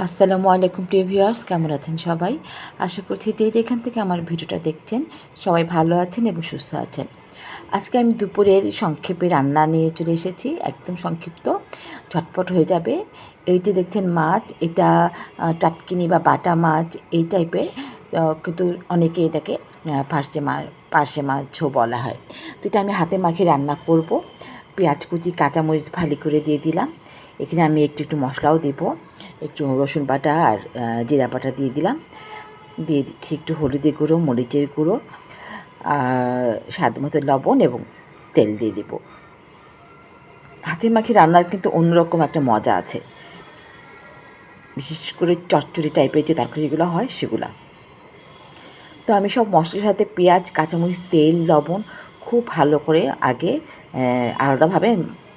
আসসালামু আলাইকুম প্রিভিয়ার্স কেমন আছেন সবাই? আশা করছি যে যেখান থেকে আমার ভিডিওটা দেখছেন, সবাই ভালো আছেন এবং সুস্থ আছেন। আজকে আমি দুপুরের সংক্ষেপে রান্না নিয়ে চলে এসেছি, একদম সংক্ষিপ্ত। ঝটপট হয়ে যাবে। এই যে দেখছেন মাছ, এটা টাটকিনি বা বাটা মাছ, এই টাইপের কিন্তু অনেকে এটাকে পার্শে মাছ পার্শে মাছও বলা হয়। তো এটা আমি হাতে মাখিয়ে রান্না করব। পেঁয়াজ কুচি, কাঁচামরিচ ভালি করে দিয়ে দিলাম। এখানে আমি একটু একটু মশলাও দেবো। একটু রসুন বাটা আর জিরা বাটা দিয়ে দিলাম। দিয়ে দিচ্ছি একটু হলুদের গুঁড়ো, মরিচের গুঁড়ো স্বাদ মতো লবণ এবং তেল দিয়ে দিব। হাতে মাখি রান্নার কিন্তু অন্যরকম একটা মজা আছে। বিশেষ করে চচ্চড়ি টাইপের যে তরকারিগুলো হয় সেগুলো। তো আমি সব মশলার সাথে পেঁয়াজ, কাঁচামরিচ, তেল, লবণ খুব ভালো করে আগে আলাদাভাবে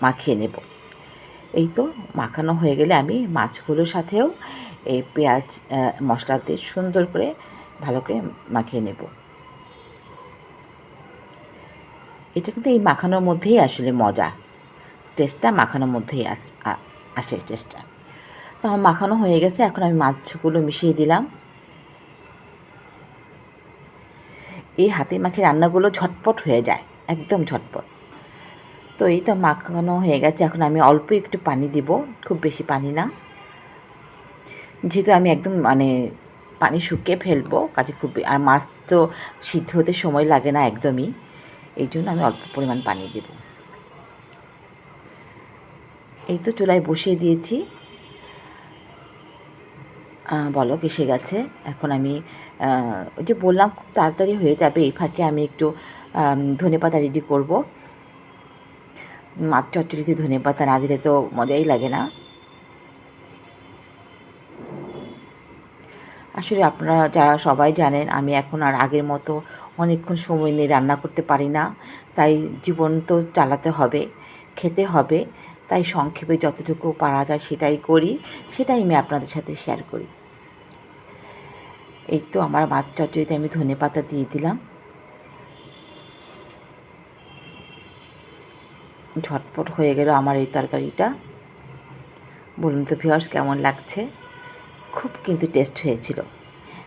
মাখিয়ে নেব। এই তো মাখানো হয়ে গেলে আমি মাছগুলোর সাথেও এই পেঁয়াজ আহ, মশলাতে সুন্দর করে ভালো করে মাখিয়ে নেব। এটা কিন্তু এই মাখানোর মধ্যেই আসলে মজা। টেস্টটা মাখানোর মধ্যেই আসে টেস্টটা তো আমার মাখানো হয়ে গেছে এখন আমি মাছগুলো মিশিয়ে দিলাম। এই হাতে মাখে রান্নাগুলো ঝটপট হয়ে যায় একদম ঝটপট। তো এই তো মাখানো হয়ে গেছে। এখন আমি অল্প একটু পানি দিব, খুব বেশি পানি না। যেহেতু আমি একদম মানে পানি শুকিয়ে ফেলব, কাজে খুব আর মাছ তো সিদ্ধ হতে সময় লাগে না একদমই। এই জন্য আমি অল্প পরিমাণ পানি দেব। এই তো চুলায় বসিয়ে দিয়েছি। বলক এসে গেছে? এখন আমি ওই যে বললাম খুব তাড়াতাড়ি হয়ে যাবে, এই ফাঁকে আমি একটু ধনে পাতা রেডি করব। মাছ চচ্চড়িতে ধনে পাতা না দিলে তো মজাই লাগে না। আসলে আপনারা যারা সবাই জানেন, আমি এখন আর আগের মতো অনেকক্ষণ সময় নিয়ে রান্না করতে পারি না। তাই জীবন তো চালাতে হবে, খেতে হবে। তাই সংক্ষেপে যতটুকু পারা যায় সেটাই করি, সেটাই আমি আপনাদের সাথে শেয়ার করি। এই তো আমার মাছ চচ্চড়িতে আমি ধনে পাতা দিয়ে দিলাম। ঝটপট হয়ে গেল আমার এই তরকারিটা। বলুন তো ভিউয়ার্স কেমন লাগছে? খুব কিন্তু টেস্ট হয়েছিল।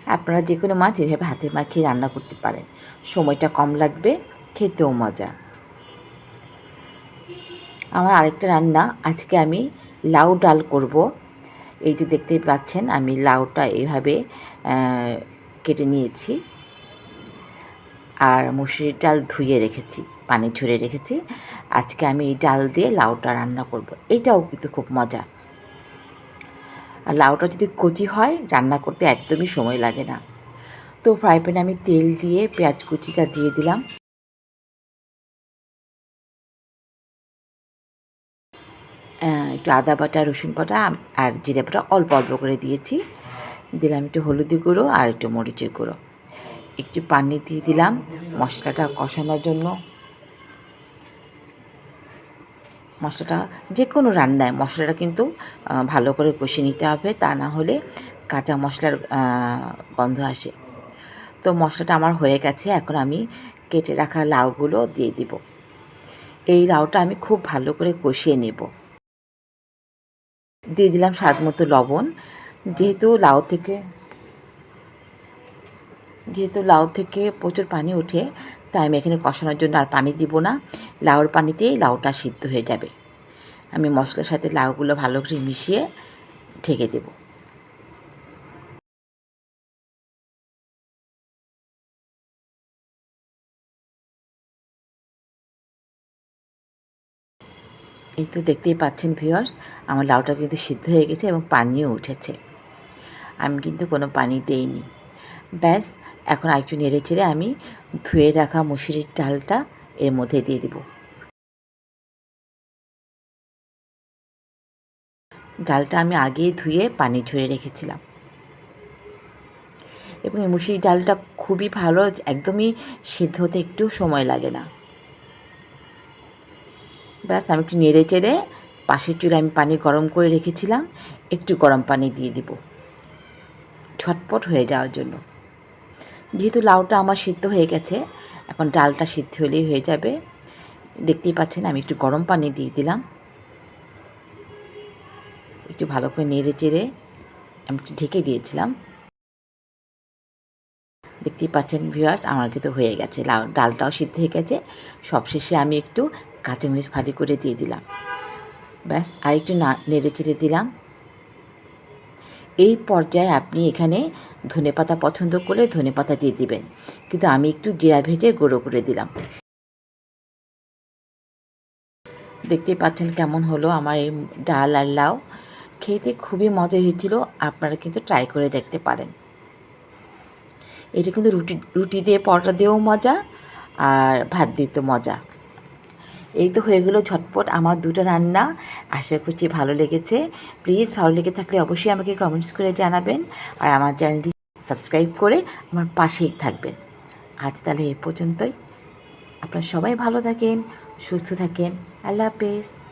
আপনারা যে কোনো মাছ এভাবে হাতে মাখিয়ে রান্না করতে পারেন। সময়টা কম লাগবে খেতেও মজা। আমার আরেকটা রান্না আজকে আমি লাউ ডাল করব। এই যে দেখতেই পাচ্ছেন আমি লাউটা এইভাবে আহ, কেটে নিয়েছি। আর মুসুরির ডাল ধুয়ে রেখেছি। পানি ঝরে রেখেছি। আজকে আমি এই ডাল দিয়ে লাউটা রান্না করব। এটাও কিন্তু খুব মজা। আর লাউটা যদি কচি হয়, রান্না করতে একদমই সময় লাগে না। তো ফ্রাই প্যানে আমি তেল দিয়ে, পেঁয়াজ কুচিটা দিয়ে দিলাম। একটু আদা বাটা, রসুন বাটা আর জিরে বাটা অল্প অল্প করে দিয়েছি। দিলাম একটু হলুদি গুঁড়ো আর একটু মরিচের গুঁড়ো। একটু পানি দিয়ে দিলাম। মশলাটা কষানোর জন্য মশলাটা যে কোনো রান্নায় মশলাটা কিন্তু ভালো করে কষিয়ে নিতে হবে। তা না হলে কাঁচা মশলার গন্ধ আসে। তো মশলাটা আমার হয়ে গেছে। এখন আমি কেটে রাখা লাউগুলো দিয়ে দিব। এই লাউটা আমি খুব ভালো করে কষিয়ে নেব। দিয়ে দিলাম স্বাদ মতো লবণ। যেহেতু লাউ থেকে, যেহেতু লাউ থেকে প্রচুর পানি ওঠে তাই আমি এখানে কষানোর জন্য আর পানি দিব না। লাউর পানিতেই লাউটা সিদ্ধ হয়ে যাবে। আমি মশলার সাথে লাউগুলো ভালো করে মিশিয়ে ঢেকে দেব। এই তো দেখতেই পাচ্ছেন ভিউয়ার্স আমার লাউটা কিন্তু সিদ্ধ হয়ে গেছে এবং পানিও উঠেছে। আমি কিন্তু কোনো পানি দেইনি। ব্যাস এখন একটু নেড়ে চেড়ে আমি ধুয়ে রাখা মুসুরির ডালটা এর মধ্যে দিয়ে দিব। ডালটা আমি আগে ধুয়ে পানি ঝরে রেখেছিলাম। এবং এই মুসুরির ডালটা খুবই ভালো, একদমই সিদ্ধ হতে একটু সময় লাগে না। ব্যাস, আমি একটু নেড়ে চেড়ে পাশের চুলে আমি পানি গরম করে রেখেছিলাম, একটু গরম পানি দিয়ে দিব। ঝটপট হয়ে যাওয়ার জন্য। যেহেতু লাউটা আমার সিদ্ধ হয়ে গেছে, এখন ডালটা সিদ্ধ হলেই হয়ে যাবে। দেখতেই পাচ্ছেন, আমি একটু গরম পানি দিয়ে দিলাম। একটু ভালো করে নেড়ে চেড়ে আমি একটু ঢেকে দিয়েছিলাম। দেখতেই পাচ্ছেন ভিউয়ার্স আমার কিন্তু হয়ে গেছে। লাউ, ডালটাও সিদ্ধ হয়ে গেছে। সবশেষে আমি একটু কাঁচামরিচ ভাজি করে দিয়ে দিলাম। ব্যাস, আরেকটু না, নেড়ে চেড়ে দিলাম। এই পর্যায়ে আপনি এখানে ধনেপাতা পছন্দ করলে ধনেপাতা দিয়ে দিবেন। কিন্তু আমি একটু জিরা ভেজে গুঁড়ো করে দিলাম। দেখতেই পাচ্ছেন কেমন হলো আমার এই ডাল আর লাউ। খেতে খুবই মজা হয়েছিল, আপনারা কিন্তু ট্রাই করে দেখতে পারেন। এটা কিন্তু রুটি রুটি দিয়ে পরোটা দিয়েও মজা, আর ভাত দিতেও মজা। এই তো হয়ে গেলো ঝটপট আমার দুটো রান্না। আশা করছি ভালো লেগেছে। প্লিজ ভালো লেগে থাকলে অবশ্যই আমাকে কমেন্টস করে জানাবেন। আর আমার চ্যানেলটি সাবস্ক্রাইব করে আমার পাশেই থাকবেন। আজ তাহলে এ পর্যন্তই। আপনারা সবাই ভালো থাকেন, সুস্থ থাকেন। আল্লাহ হাফেজ।